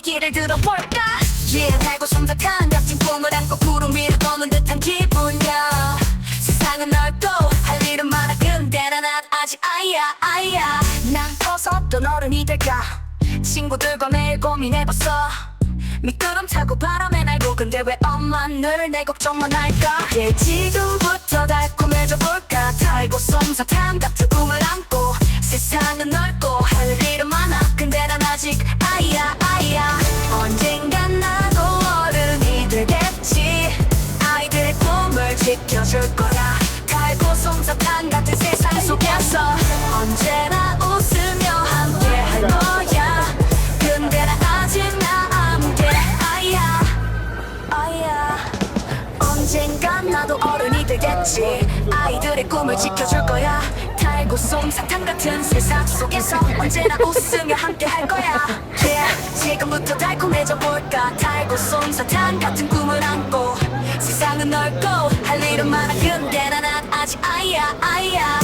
이야기를 들어볼까? Yeah 달고 솜사탕 같은 꿈을 안고 구름 위를 걷는 듯한 기분이야. 세상은 넓고 할 일은 많아. 근데 난 아직 아이야 아이야. 난 커서 어떤 어른이 될까? 친구들과 매일 고민해봤어. 미끄럼 타고 바람에 날고 근데 왜 엄만 늘내 걱정만 할까? 예 지금부터 달콤해져 볼까? 달고 솜사탕 같은 꿈을 안고 세상은 넓고 지켜줄 거야. 달고 솜사탕 같은 세상 속에서 언제나 웃으며 함께 할 거야. 근데 난 아직 나 아무 게 아이야. 아이야. 언젠간 나도 어른이 되겠지. 아이들의 꿈을 지켜줄 거야. 달고 솜사탕 같은 세상 속에서 언제나 웃으며 함께 할 거야. yeah, 지금부터 달콤해져 볼까? 달고 솜사탕 같은 꿈을 안고 세상은 넓고 할 일은 많아. 근데 난 아직 아이야 아이야